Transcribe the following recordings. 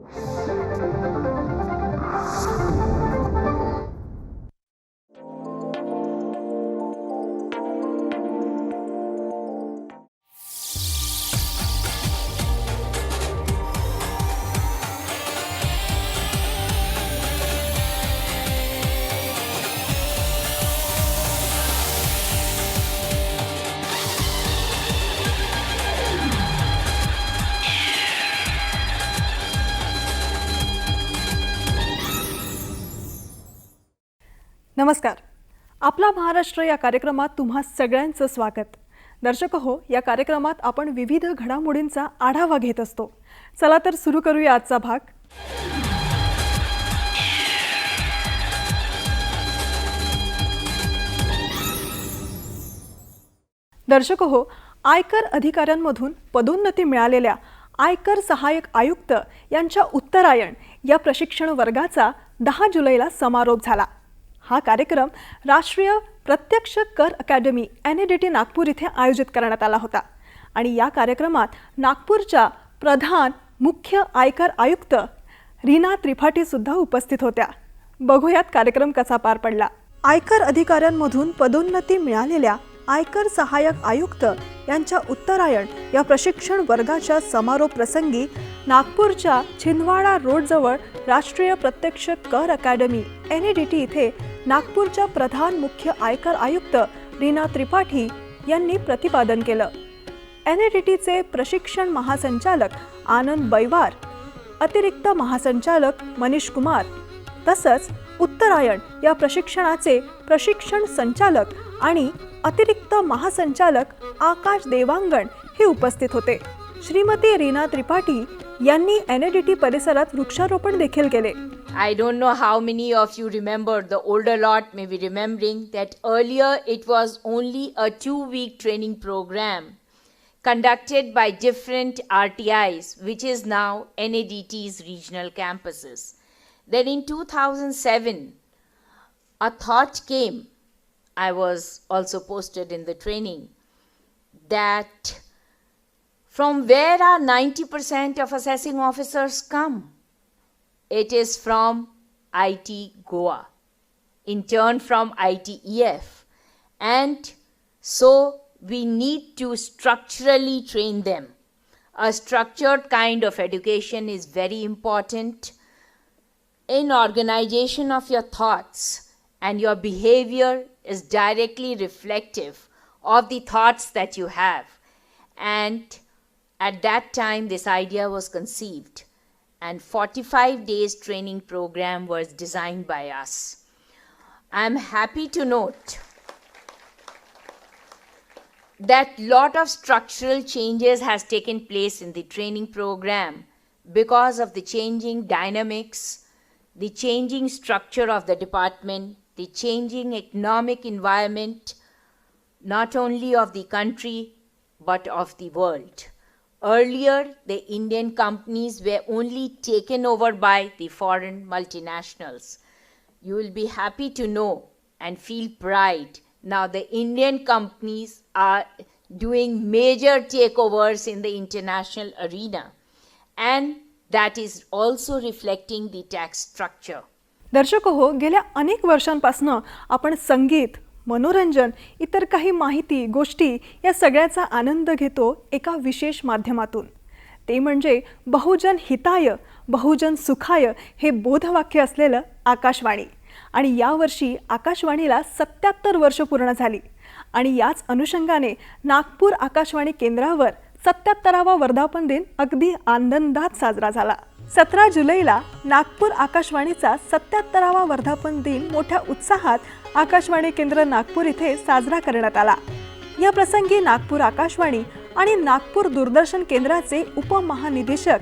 Thank you. नमस्कार. आपला महाराष्ट्र या कार्यक्रमात तुम्हा सगळ्यांचं स्वागत. दर्शक हो या कार्यक्रमात आपण विविध घडामोडींचा आढावा घेत असतो. चला तर सुरू करूया आजचा भाग. दर्शक हो आयकर अधिकाऱ्यांमधून पदोन्नती मिळालेल्या आयकर सहाय्यक आयुक्त यांच्या उत्तरायण या प्रशिक्षण वर्गाचा दहा जुलैला समारोप झाला. हा कार्यक्रम राष्ट्रीय प्रत्यक्ष कर academy N D T Nagpur इथे आयोजित करण्यात आला होता. आणि या कार्यक्रमात नागपूरच्या प्रधान मुख्य आयकर आयुक्त रीना त्रिपाठीसुद्धा उपस्थित होत्या. बघूयात कार्यक्रम कसा पार पडला. आयकर अधिकाऱ्यांमधून पदोन्नती मिळालेल्या आयकर सहाय्यक आयुक्त यांच्या उत्तरायण या प्रशिक्षण वर्गाच्या समारोप प्रसंगी नागपूरच्या छिंदवाडा रोडजवळ राष्ट्रीय प्रत्यक्ष कर अकॅडमी एन डी टी इथे नागपूरच्या प्रधान मुख्य आयकर आयुक्त रीना त्रिपाठी यांनी प्रतिपादन केलं. एन डी टीचे प्रशिक्षण महासंचालक आनंद बैवार अतिरिक्त महासंचालक मनीष कुमार तसंच उत्तरायण या प्रशिक्षणाचे प्रशिक्षण संचालक आणि अतिरिक्त महासंचालक आकाश देवांगण हे उपस्थित होते. श्रीमती रीना त्रिपाठी यांनी एन एडीटी परिसरात वृक्षारोपण देखील केले. I don't know how many of you remember the older lot may be remembering that earlier it was only a two week training programme conducted by different R T Is which is now N A D Ts regional campuses then in two thousand seven a thought came I was also posted in the training, that from where are 90% of assessing officers come? It is from IT Goa, in turn from ITEF. And so we need to structurally train them. A structured kind of education is very important in organization of your thoughts and your behavior is directly reflective of the thoughts that you have. And at that time this idea was conceived. And 45 days training program was designed by us. I'm happy to note that lot of structural changes has taken place in the training program because of the changing dynamics the changing structure of the department the changing economic environment not only of the country but of the world. Earlier, the Indian companies were only taken over by the foreign multinationals. You will be happy to know and feel pride. Now, the Indian companies are doing major takeovers in the international arena, and that is also reflecting the tax structure. दर्शक हो गेल्या अनेक वर्षांपासनं आपण संगीत मनोरंजन इतर काही माहिती गोष्टी या सगळ्याचा आनंद घेतो एका विशेष माध्यमातून. ते म्हणजे बहुजन हिताय बहुजन सुखाय हे बोधवाक्य असलेलं आकाशवाणी. आणि यावर्षी आकाशवाणीला सत्याहत्तर वर्ष पूर्ण झाली. आणि याच अनुषंगाने नागपूर आकाशवाणी केंद्रावर सत्याहत्तरावा वर्धापन दिन अगदी आनंदात साजरा झाला. सतरा जुलैला नागपूर आकाशवाणीचा सत्याहत्तरावा वर्धापन दिन मोठ्या उत्साहात आकाशवाणी केंद्र नागपूर इथे साजरा करण्यात आला. या प्रसंगी नागपूर आकाशवाणी आणि नागपूर दूरदर्शन केंद्राचे उपमहानिदेशक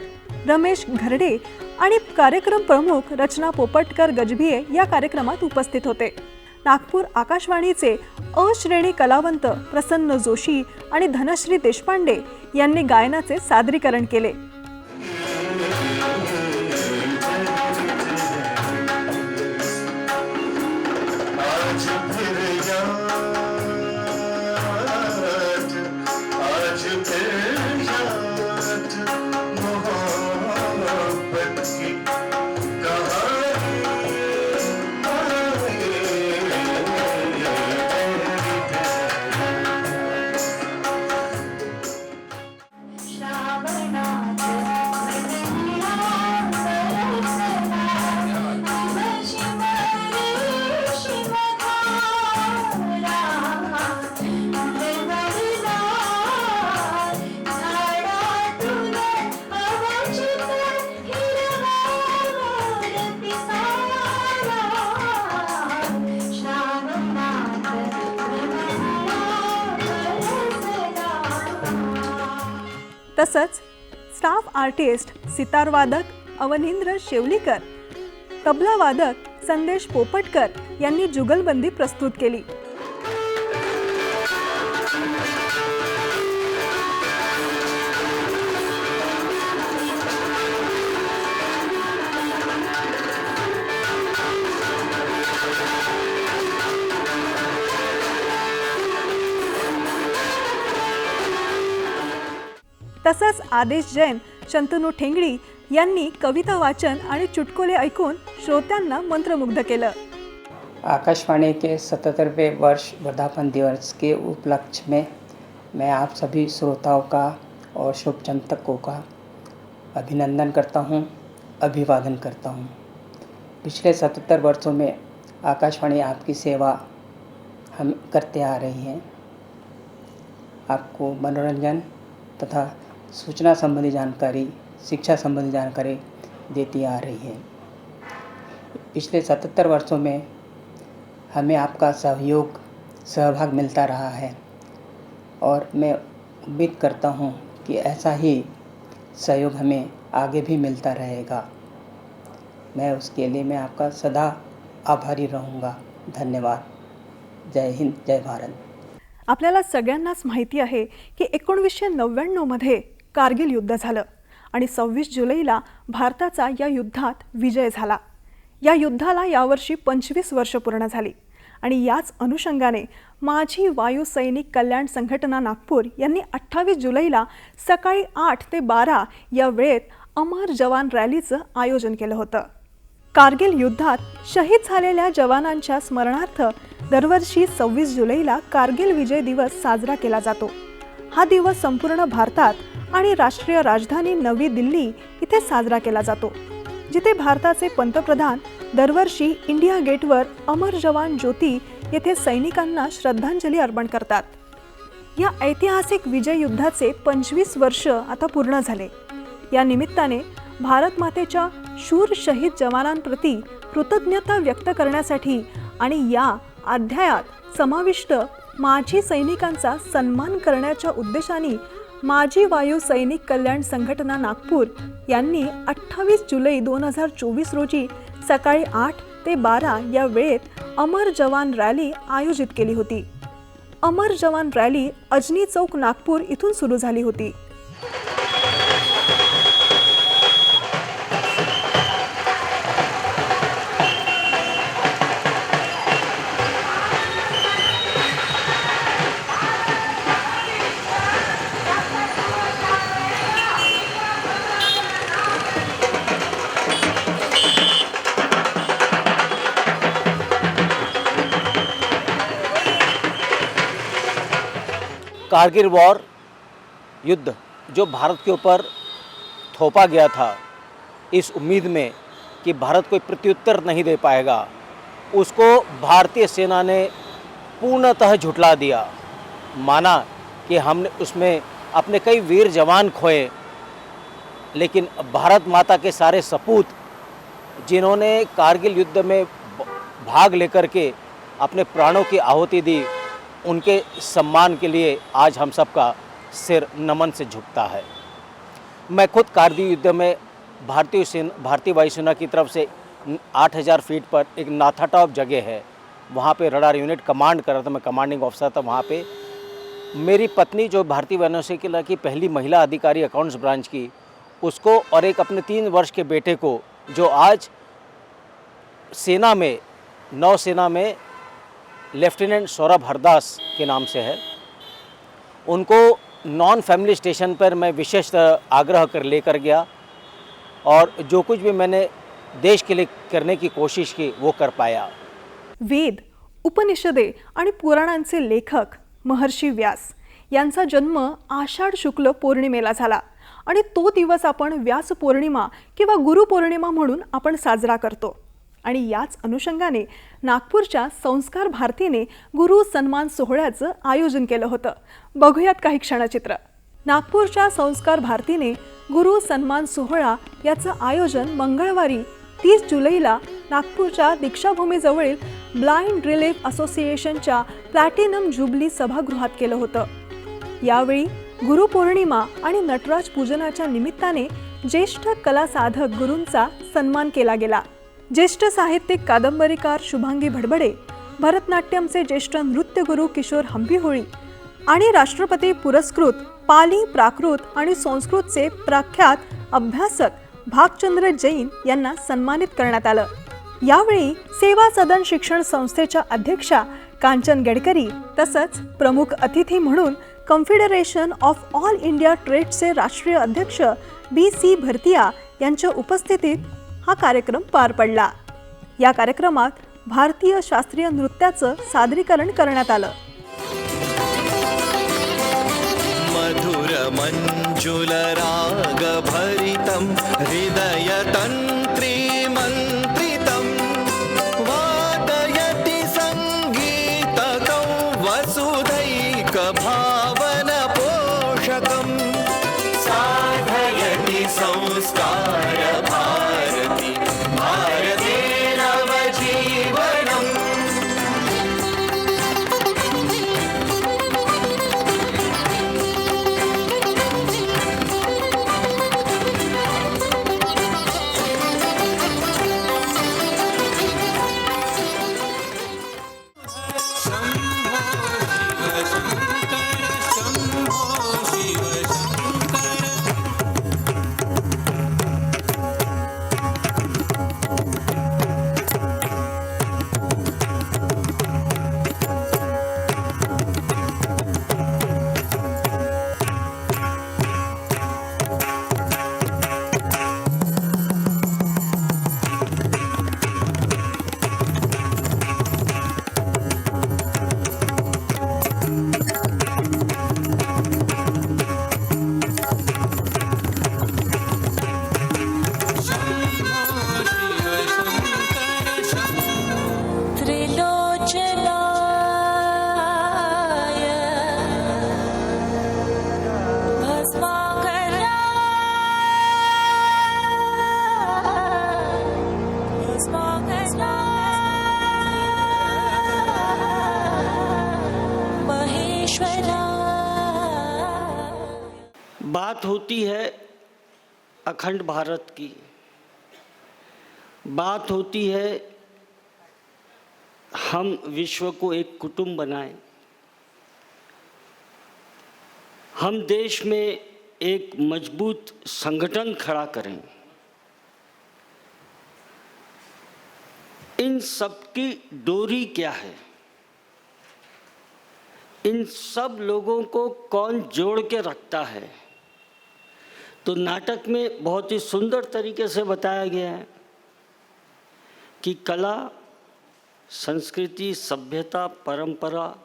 रमेश घरडे आणि कार्यक्रम प्रमुख रचना पोपटकर गजभिये या कार्यक्रमात उपस्थित होते. नागपूर आकाशवाणीचे अश्रेणी कलावंत प्रसन्न जोशी आणि धनश्री देशपांडे यांनी गायनाचे सादरीकरण केले. आर्टिस्ट सितारवादक अवनिंद्र शेवलीकर. तबलावादक संदेश पोपटकर यांनी जुगलबंदी प्रस्तुत केली. तसंच आदेश जैन शंतनू ठेंगडी यांनी कविता वाचन आणि चुटकुले ऐकून श्रोत्यांना मंत्रमुग्ध केलं आकाशवाणी के सतहत्तरवें वर्ष वर्धापन दिवस के उपलक्ष्य में मैं आप सभी श्रोताओं का और शुभचिंतकों का अभिनंदन करता हूँ, अभिवादन करता हूँ। पिछले सतहत्तर वर्षों में आकाशवाणी आपकी सेवा हम करते आ रही हैं आपको मनोरंजन तथा सूचना संबंधी जानकारी, शिक्षा संबंधी जानकारी देती आ रही है। पिछले सतहत्तर वर्षों में हमें आपका सहयोग, सहभाग मिलता रहा है और मैं उम्मीद करता हूँ कि ऐसा ही सहयोग हमें आगे भी मिलता रहेगा। मैं उसके लिए, मैं आपका सदा आभारी रहूँगा। धन्यवाद। जय हिंद, जय भारत। आपल्याला सगळ्यांनाच माहिती आहे की एकोणवीसशे नव्याण्णवमध्ये कारगिल युद्ध झालं आणि सव्वीस जुलैला भारताचा या युद्धात विजय झाला. या युद्धाला यावर्षी पंचवीस वर्ष पूर्ण झाली आणि याच अनुषंगाने माझी वायुसैनिक कल्याण संघटना नागपूर यांनी अठ्ठावीस जुलैला सकाळी आठ ते बारा या वेळेत अमर जवान रॅलीचं आयोजन केलं होतं. कारगिल युद्धात शहीद झालेल्या जवानांच्या स्मरणार्थ दरवर्षी सव्वीस जुलैला कारगिल विजय दिवस साजरा केला जातो. हा दिवस संपूर्ण भारतात आणि राष्ट्रीय राजधानी नवी दिल्ली इथे साजरा केला जातो जिथे भारताचे पंतप्रधान दरवर्षी इंडिया गेटवर अमर जवान ज्योती येथे सैनिकांना श्रद्धांजली अर्पण करतात. या ऐतिहासिक विजय युद्धाचे पंचवीस वर्ष आता पूर्ण झाले. या निमित्ताने भारत मातेच्या शूर शहीद जवानांप्रती कृतज्ञता व्यक्त करण्यासाठी आणि या अध्यायात समाविष्ट माजी सैनिकांचा सन्मान करण्याच्या उद्देशाने माजी वायू सैनिक कल्याण संघटना नागपूर यांनी अठ्ठावीस जुलै दोन हजार चोवीस रोजी सकाळी आठ ते बारा या वेळेत अमर जवान रॅली आयोजित केली होती. अमर जवान रॅली अजनी चौक नागपूर इथून सुरू झाली होती. कारगिल वॉर, युद्ध, जो भारत के ऊपर थोपा गया था, इस उम्मीद में कि भारत कोई प्रत्युत्तर नहीं दे पाएगा, उसको भारतीय सेना ने पूर्णतः झुटला दिया। माना कि हमने उसमें अपने कई वीर जवान खोए, लेकिन भारत माता के सारे सपूत, जिन्होंने कारगिल युद्ध में भाग लेकर के अपने प्राणों की आहुति दी उनके सम्मान के लिए आज हम सबका सिर नमन से झुकता है। मैं खुद कारगिल युद्ध में भारतीय सेना, भारतीय वायुसेना की तरफ़ से आठ हज़ार फीट पर एक नाथा टॉप जगह है। वहाँ पे रडार यूनिट कमांड कर रहा था, मैं कमांडिंग ऑफिसर था वहाँ पे। मेरी पत्नी जो भारतीय वायुसेना की पहली महिला अधिकारी अकाउंट्स ब्रांच की, उसको और एक अपने तीन वर्ष के बेटे को, जो आज सेना में, नौसेना में लेफ्टिनेंट सौरभ हरदास के नाम से है। उनको नॉन फैमिली स्टेशन पर मैं विशेष आग्रह कर लेकर गया और जो कुछ भी मैंने देश के लिए करने की कोशिश की वो कर पाया। वेद उपनिषदे आणि पुराणांचे लेखक महर्षी व्यास यांचा जन्म आषाढ शुक्ल पौर्णिमेला झाला आणि तो दिवस आपण व्यास पौर्णिमा किंवा गुरुपौर्णिमा म्हणून आपण साजरा करतो. आणि याच अनुषंगाने नागपूरच्या संस्कार भारतीने गुरु सन्मान सोहळ्याचं आयोजन केलं होतं. बघूयात काही क्षणचित्र. नागपूरच्या संस्कार भारतीने गुरु सन्मान सोहळा याचं आयोजन मंगळवारी तीस जुलैला नागपूरच्या दीक्षाभूमीजवळील ब्लाइंड रिलीफ असोसिएशनच्या प्लॅटिनम जुबली सभागृहात केलं होतं. यावेळी गुरुपौर्णिमा आणि नटराज पूजनाच्या निमित्ताने ज्येष्ठ कला साधक गुरूंचा सन्मान केला गेला. ज्येष्ठ साहित्यिक कादंबरीकार शुभांगी भडबडे भरतनाट्यमचे ज्येष्ठ नृत्यगुरू किशोर हंबीहोळी आणि राष्ट्रपती पुरस्कृत पाली प्राकृत आणि संस्कृतचे प्रख्यात अभ्यासक भागचंद्र जैन यांना सन्मानित करण्यात आलं. यावेळी सेवा सदन शिक्षण संस्थेच्या अध्यक्षा कांचन गडकरी तसंच प्रमुख अतिथी म्हणून कन्फेडरेशन ऑफ ऑल इंडिया ट्रेडचे राष्ट्रीय अध्यक्ष बी सी भरतिया यांच्या उपस्थितीत हा कार्यक्रम पार पडला. या कार्यक्रमात भारतीय शास्त्रीय नृत्याचं सादरीकरण करण्यात आलं. मधुरमञ्जुलरागभरितं हृदयतन्त्रीमन्त्रितं अखंड भारत की। बात होती है, हम विश्व को एक कुटुंब बनाएँ। हम देश में एक मज़बूत संगठन खड़ा करें। इन सबकी डोरी क्या है? इन सब लोगों को कौन जोड़ के रखता है? तो नाटक में बहुत ही सुंदर तरीके से बताया गया है कि कला, संस्कृति, सभ्यता, परंपरा,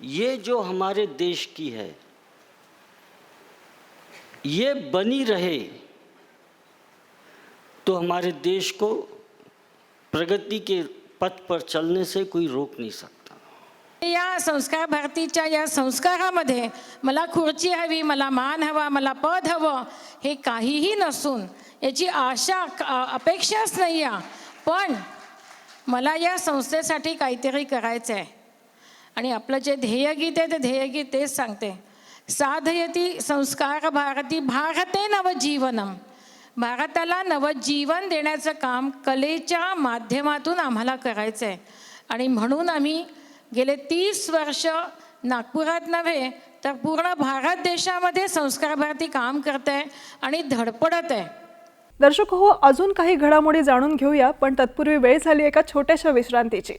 ये जो हमारे देश की है, ये बनी रहे तो हमारे देश को प्रगति के पथ पर चलने से कोई रोक नहीं सकता। या संस्कार भारतीच्या या संस्कारामध्ये मला खुर्ची हवी मला मान हवा मला पद हवं हे काहीही नसून याची आशा अपेक्षाच नाही आहे. पण मला या संस्थेसाठी काहीतरी करायचं आहे आणि आपलं जे ध्येयगीत आहे ते ध्येयगीत तेच सांगते. साधयती संस्कार भारती भारते नवजीवनम. भारताला नवजीवन देण्याचं काम कलेच्या माध्यमातून आम्हाला करायचं आहे आणि म्हणून आम्ही गेले तीस वर्ष नागपुरात नव्हे तर पूर्ण भारत देशामध्ये संस्कार भारती काम करत आहे आणि धडपडत आहे दर्शक हो अजून काही घडामोडी जाणून घेऊया पण तत्पूर्वी वेळ झाली एका छोट्याशा विश्रांतीची.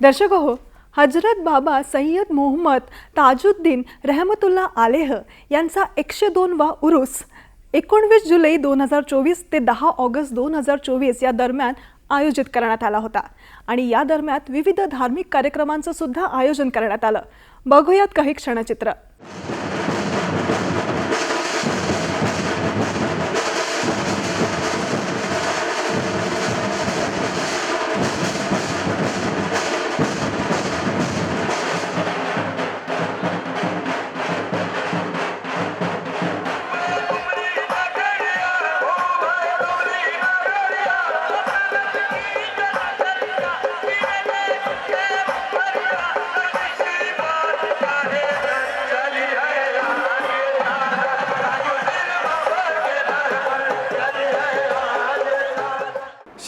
दर्शक हो हजरत बाबा सय्यद मोहम्मद ताजुद्दीन रहमतुल्ला आलेह यांचा एकशे दोनवा उरूस एकोणवीस जुलै दोन हजार चोवीस ते दहा ऑगस्ट दोन हजार चोवीस या दरम्यान आयोजित करण्यात आला होता. आणि या दरम्यान विविध धार्मिक कार्यक्रमांचं सुद्धा आयोजन करण्यात आलं. बघूयात काही क्षणचित्र.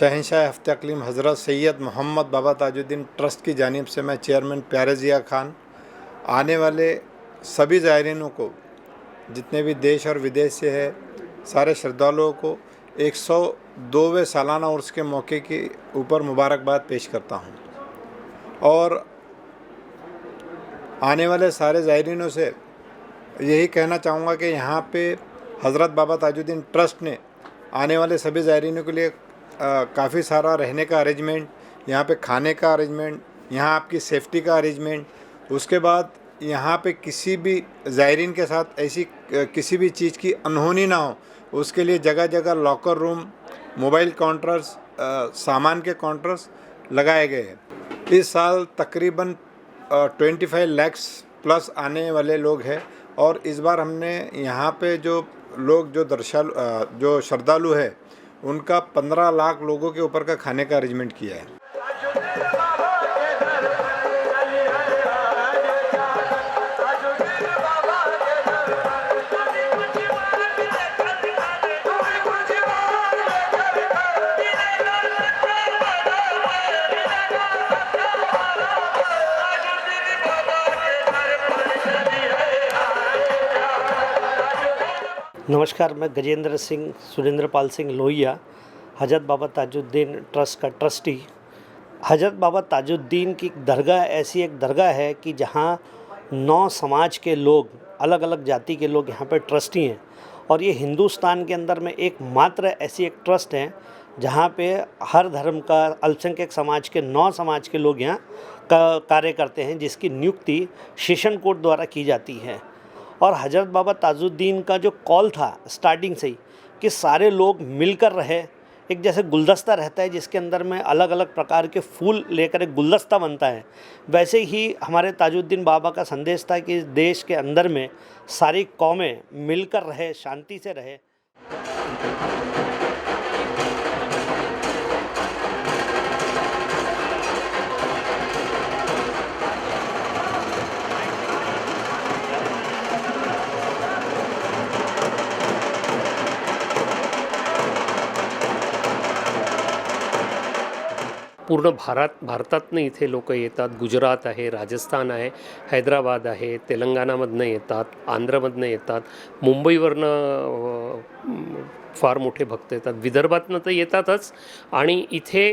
शहनशाह हफ्त अकलीम हज़रत सैयद मोहम्मद बाबा ताजुद्दीन ट्रस्ट की जानिब से मैं चेयरमैन प्यारे जिया खान, आने वाले सभी ज़ायरीनों को, जितने भी देश और विदेश से है, सारे श्रद्धालुओं को एक सौ दोवें सालाना उर्स के मौके के ऊपर मुबारकबाद पेश करता हूँ। और आने वाले सारे ज़ायरीनों से यही कहना चाहूँगा कि यहाँ पे हज़रत बाबा ताजुद्दीन ट्रस्ट ने आने वाले सभी ज़ायरीनों के लिए काफ़ी सारा रहने का अरेंजमेंट यहाँ पे खाने का अरेंजमेंट यहाँ आपकी सेफ्टी का अरेंजमेंट उसके बाद यहाँ पे किसी भी ज़ायरीन के साथ ऐसी किसी भी चीज़ की अनहोनी ना हो उसके लिए जगह जगह लॉकर रूम मोबाइल काउंटर्स सामान के काउंटर्स लगाए गए हैं। इस साल तकरीबन ट्वेंटी फाइव लैक्स प्लस आने वाले लोग हैं और इस बार हमने यहाँ पे जो लोग जो दर्शालु अ, जो श्रद्धालु है उनका पंद्रह लाख लोगों के ऊपर का खाने का अरेंजमेंट किया है। नमस्कार, मैं गजेंद्र सिंह सुरेंद्र पाल सिंह लोहिया, हज़रत बाबा ताजुद्दीन ट्रस्ट का ट्रस्टी। हज़रत बाबा ताजुद्दीन की दरगाह, ऐसी एक दरगाह है कि जहाँ नौ समाज के लोग अलग अलग जाति के लोग यहाँ पर ट्रस्टी हैं। और ये हिंदुस्तान के अंदर में एक मात्र ऐसी एक ट्रस्ट है, जहाँ पे हर धर्म का, अल्पसंख्यक समाज के नौ समाज के लोग यहाँ का कार्य करते हैं, जिसकी नियुक्ति सेशन कोर्ट द्वारा की जाती है। और हज़रत बाबा ताजुद्दीन का जो कॉल था स्टार्टिंग से ही, कि सारे लोग मिलकर रहे, एक जैसे गुलदस्ता रहता है जिसके अंदर में अलग अलग प्रकार के फूल लेकर एक गुलदस्ता बनता है। वैसे ही हमारे ताजुद्दीन बाबा का संदेश था कि इस देश के अंदर में सारी कौमें मिलकर रहे, शांति से रहे। पूर्ण भारत भारतातनं इथे लोक येतात. गुजरात आहे राजस्थान आहे हैदराबाद आहे तेलंगणामधनं येतात आंध्रमधनं येतात. मुंबईवरनं फार मोठे भक्त येतात. विदर्भातनं तर येतातच. आणि इथे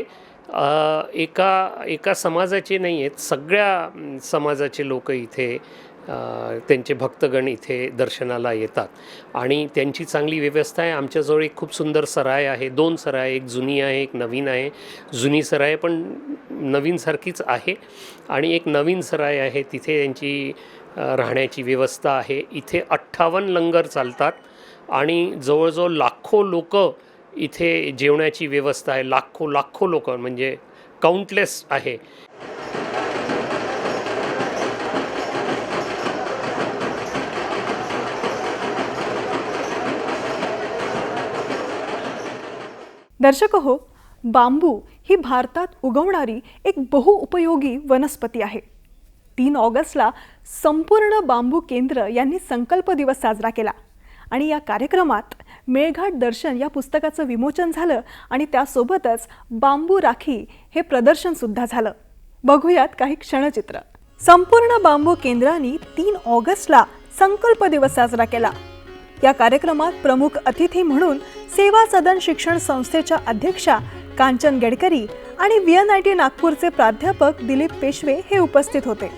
एका एका समाजाचे नाही आहेत सगळ्या समाजाचे लोक इथे त्यांचे भक्तगण इथे दर्शनाला येतात. आणि त्यांची चांगली व्यवस्था आहे. आमच्याजवळ एक खूप सुंदर सराय आहे. दोन सराय एक जुनी आहे एक नवीन आहे. जुनी सराय पण नवीनसारखीच आहे. आणि एक नवीन सराय आहे. तिथे त्यांची राहण्याची व्यवस्था आहे. इथे अठ्ठावन्न लंगर चालतात. आणि जवळजवळ लाखो लोक इथे जेवणाची व्यवस्था आहे. लाखो लाखो लोक म्हणजे काउंटलेस आहे. दर्शक हो बांबू ही भारतात उगवणारी एक बहुउपयोगी वनस्पती आहे. तीन ऑगस्टला संपूर्ण बांबू केंद्र यांनी संकल्प दिवस साजरा केला आणि या कार्यक्रमात मेळघाट दर्शन या पुस्तकाचं विमोचन झालं आणि त्यासोबतच बांबू राखी हे प्रदर्शनसुद्धा झालं. बघूयात काही क्षणचित्र. संपूर्ण बांबू केंद्राने तीन ऑगस्टला संकल्प दिवस साजरा केला. या कार्यक्रमात प्रमुख अतिथी म्हणून सेवा सदन शिक्षण संस्थेच्या अध्यक्षा कांचन गडकरी आणि व्ही एन आय टी नागपूरचे प्राध्यापक दिलीप पेशवे हे उपस्थित होते.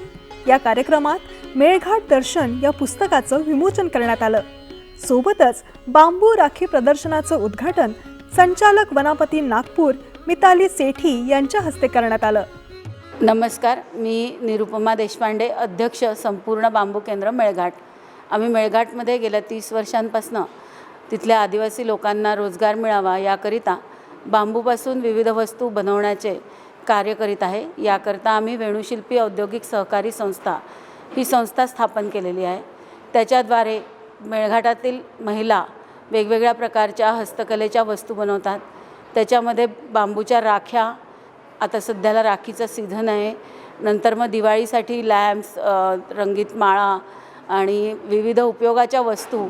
या कार्यक्रमात मेळघाट दर्शन या पुस्तकाचं विमोचन करण्यात आलं. सोबतच बांबू राखी प्रदर्शनाचं उद्घाटन संचालक वनापती नागपूर मिताली सेठी यांच्या हस्ते करण्यात आलं. नमस्कार मी निरुपमा देशपांडे अध्यक्ष संपूर्ण बांबू केंद्र मेळघाट. आम्ही मेळघाटमध्ये गेल्या तीस वर्षांपासनं तिथल्या आदिवासी लोकांना रोजगार मिळावा याकरिता बांबूपासून विविध वस्तू बनवण्याचे कार्य करीत आहे. याकरता आम्ही वेणुशिल्पी औद्योगिक सहकारी संस्था ही संस्था स्थापन केलेली आहे. त्याच्याद्वारे मेळघाटातील महिला वेगवेगळ्या प्रकारच्या हस्तकलेच्या वस्तू बनवतात. त्याच्यामध्ये बांबूच्या राख्या आता सध्याला राखीचा सीझन आहे. नंतर मग दिवाळीसाठी लॅम्प्स रंगीत माळा आणि विविध उपयोगाच्या वस्तू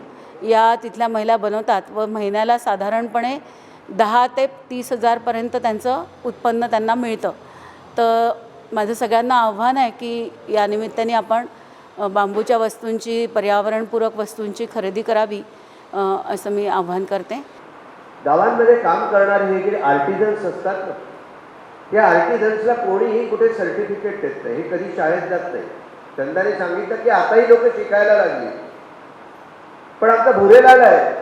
या तिथल्या महिला बनवतात व महिन्याला साधारणपणे दहा ते तीस हजारपर्यंत त्यांचं उत्पन्न त्यांना मिळतं. तर माझं सगळ्यांना आव्हान आहे की या निमित्ताने आपण बांबूच्या वस्तूंची पर्यावरणपूरक वस्तूंची खरेदी करावी असं मी आव्हान करते. गावांमध्ये काम करणारे हे जे आर्टिझन्स असतात ना त्या आर्टिझन्सला कोणीही कुठे सर्टिफिकेट देत नाही हे कधी शाळेत जात नाही. चंदाने सांगितलं की आताही लोक शिकायला लागली. पण आता भुरेलाल आहे.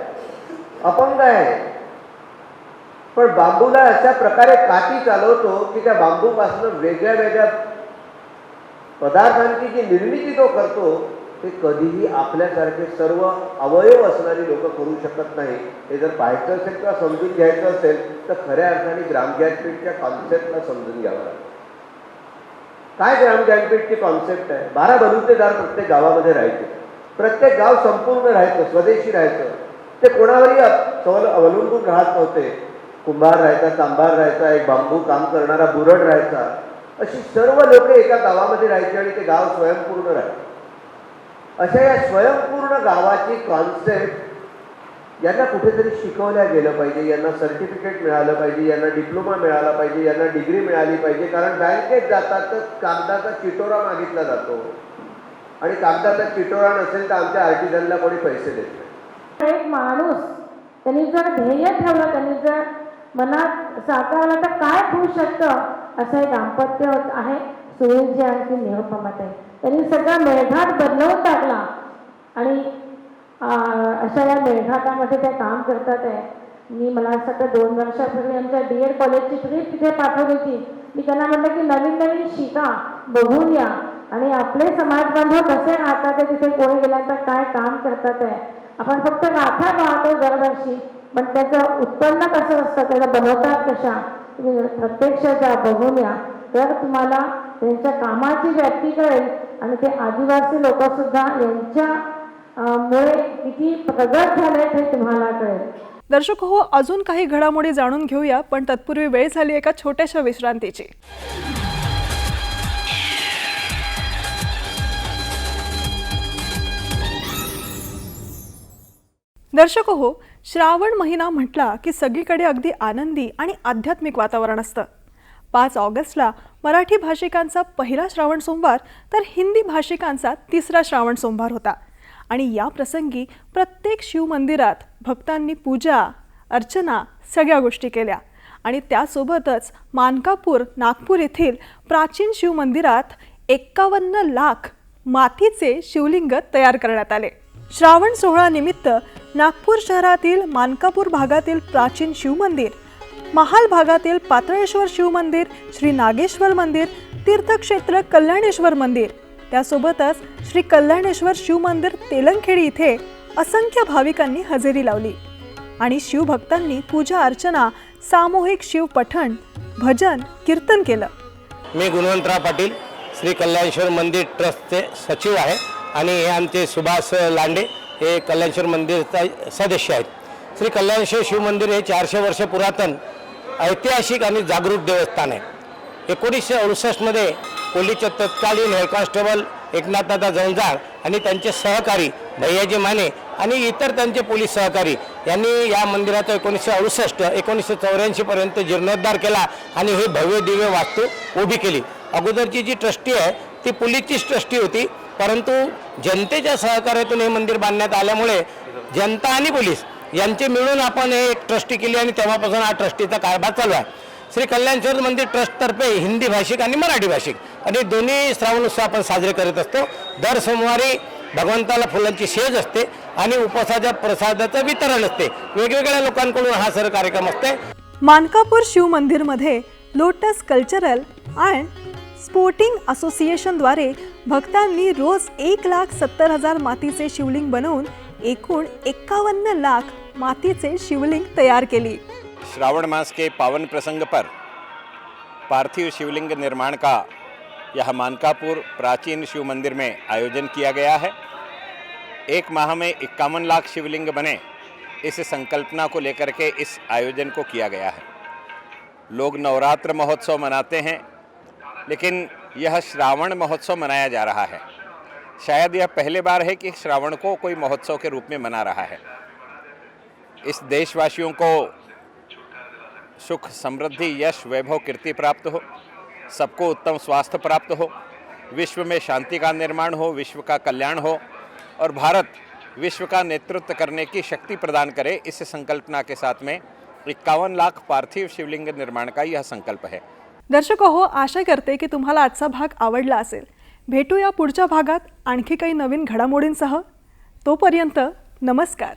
अपंग आहे. पण बांबूला अशा प्रकारे काठी चालवतो की त्या बांबूपासून वेगळ्या वेगळ्या पदार्थांची जी निर्मिती तो करतो ते कधीही आपल्यासारखे सर्व अवयव असणारी लोक करू शकत नाही. हे जर पाहायचं असेल किंवा समजून घ्यायचं असेल तर खऱ्या अर्थाने ग्रामज्ञानपीठच्या कॉन्सेप्टला समजून घ्यावं लागतं. काय ग्रामज्ञानपीठची कॉन्सेप्ट आहे? बारा बलुतेदार प्रत्येक गावामध्ये राहायचे. प्रत्येक गाव संपूर्ण राहायचं स्वदेशी राहायचं. ते कोणावरही सवल अवलंबून राहत नव्हते. कुंभार राहायचा चांभार राहायचा एक बांबू काम करणारा बुरड राहायचा. अशी सर्व लोक एका गावामध्ये राहायची आणि ते गाव स्वयंपूर्ण राहायचे. अशा या स्वयंपूर्ण गावाची कॉन्सेप्ट यांना कुठेतरी शिकवल्या गेलं पाहिजे यांना सर्टिफिकेट मिळालं पाहिजे यांना डिप्लोमा मिळाला पाहिजे यांना डिग्री मिळाली पाहिजे. कारण बँकेत जातात तर कागदाचा चिटोरा मागितला जातो. आणि कागदाचा चिटोरा नसेल तर आमच्या आर्टिजनला कोणी पैसे देत नाही. एक माणूस त्यांनी जर ध्येय ठेवलं त्यांनी जर मनात साकारलं तर काय होऊ शकतं? असं एक दाम्पत्य होत आहे. जे आणखी निरुपमाते त्यांनी सगळा मेळघाट बदलवून टाकला. आणि अशा या मेळघाटामध्ये त्या काम करतात आहे. मी मला असं वाटतं दोन वर्षापूर्वी आमच्या डी एड कॉलेजची ट्रीप तिथे पाठवली होती. मी त्यांना म्हटलं की नवीन नवीन शिका बघून या. आणि आपले समाज बांधव कसे राहतात तिथे कोणी गेल्यानंतर काय काम करतात आहे. आपण फक्त गाथा पाहतो दरवर्षी पण त्याचं उत्पन्न कसं असतं त्याला बनवतात कशा? तुम्ही प्रत्यक्ष जा बघून या. तर तुम्हाला त्यांच्या कामाची व्याप्ती कळेल आणि ते आदिवासी लोकसुद्धा यांच्या मुळे किती प्रगत झालंय हे तुम्हाला कळेल. दर्शक हो अजून काही घडामोडी जाणून घेऊया पण तत्पूर्वी वेळ झाली एका छोट्याशा विश्रांतीची. दर्शक हो श्रावण महिना म्हटला की सगळीकडे अगदी आनंदी आणि आध्यात्मिक वातावरण असतं. पाच ऑगस्टला मराठी भाषिकांचा पहिला श्रावण सोमवार तर हिंदी भाषिकांचा तिसरा श्रावण सोमवार होता. आणि या प्रसंगी प्रत्येक शिवमंदिरात भक्तांनी पूजा अर्चना सगळ्या गोष्टी केल्या. आणि त्यासोबतच मानकापूर नागपूर येथील प्राचीन शिवमंदिरात एक्कावन्न लाख मातीचे शिवलिंग तयार करण्यात आले. श्रावण सोहळा निमित्त नागपूर शहरातील मानकापूर भागातील प्राचीन शिवमंदिर महाल भागातील पातळेश्वर शिवमंदिर श्री नागेश्वर मंदिर तीर्थक्षेत्र कल्याणेश्वर मंदिर त्यासोबतच श्री कल्याणेश्वर शिवमंदिर तेलंगखेडी इथे असंख्य भाविकांनी हजेरी लावली. आणि शिवभक्तांनी पूजा अर्चना सामूहिक शिवपठण भजन कीर्तन केलं. मी गुणवंतराव पाटील श्री कल्याणेश्वर मंदिर ट्रस्टचे सचिव आहे आणि हे आमचे सुभाष लांडे हे कल्याणेश्वर मंदिरचा सदस्य आहेत. श्री कल्याणेश्वर शिवमंदिर हे चारशे वर्ष पुरातन ऐतिहासिक आणि जागृत देवस्थान आहे. एकोणीसशे अडुसष्टमध्ये पोलीसचे तत्कालीन हेड कॉन्स्टेबल एकनाथदादा जंजाळ आणि त्यांचे सहकारी भैयाजी माने आणि इतर त्यांचे पोलीस सहकारी यांनी या मंदिराचा एकोणीसशे अडुसष्ट एकोणीसशे चौऱ्याऐंशीपर्यंत जीर्णोद्धार केला आणि ही भव्य दिव्य वास्तू उभी केली. अगोदरची जी ट्रस्टी आहे ती पोलीसचीच ट्रस्टी होती परंतु जनतेच्या सहकार्यातून हे मंदिर बांधण्यात आल्यामुळे जनता आणि पोलीस यांचे मिळून आपण हे एक ट्रस्टी केली आणि तेव्हापासून हा ट्रस्टीचा कारभार चालू आहे. श्री कल्याणेश्वर मंदिर ट्रस्टतर्फे हिंदी भाषिक आणि मराठी भाषिक. आणि दोन्ही श्रावण उत्सव आपण साजरे करत असतो. दर सोमवारी भगवंताला फुलांची शेज असते आणि उपवासाच्या प्रसादाचं वितरण असते. वेगवेगळ्या लोकांकडून हा सर कार्यक्रम असते मानकापूर शिव मंदिरमध्ये लोटस कल्चरल अँड स्पोर्टिंग असोसिएशनद्वारे भक्तांनी रोज एक लाख सत्तर हजार मातीचे शिवलिंग बनवून एकूण एक्कावन्न लाख मातीचे शिवलिंग तयार केली. श्रावण मास के पावन प्रसंग पर पार्थिव शिवलिंग निर्माण का यह मानकापुर प्राचीन शिव मंदिर में आयोजन किया गया है। एक माह में इक्यावन लाख शिवलिंग बने इस संकल्पना को लेकर के इस आयोजन को किया गया है। लोग नवरात्र महोत्सव मनाते हैं, लेकिन यह श्रावण महोत्सव मनाया जा रहा है। शायद यह पहले बार है कि श्रावण को कोई महोत्सव के रूप में मना रहा है। इस देशवासियों को सुख समृद्धि यश वैभव कीर्ति प्राप्त हो। सबको उत्तम स्वास्थ्य प्राप्त हो। विश्व में शांति का निर्माण हो विश्व का कल्याण हो और भारत विश्व का नेतृत्व करने की शक्ति प्रदान करे इस संकल्पना के साथ में इक्यावन लाख पार्थिव शिवलिंग निर्माण का यह संकल्प है। दर्शक हो आशा करते की तुम्हाला आजचा भाग आवडला असेल। भेटूया पुढच्या भागात आणखी काही नवीन घडामोडींसह. तोपर्यंत नमस्कार.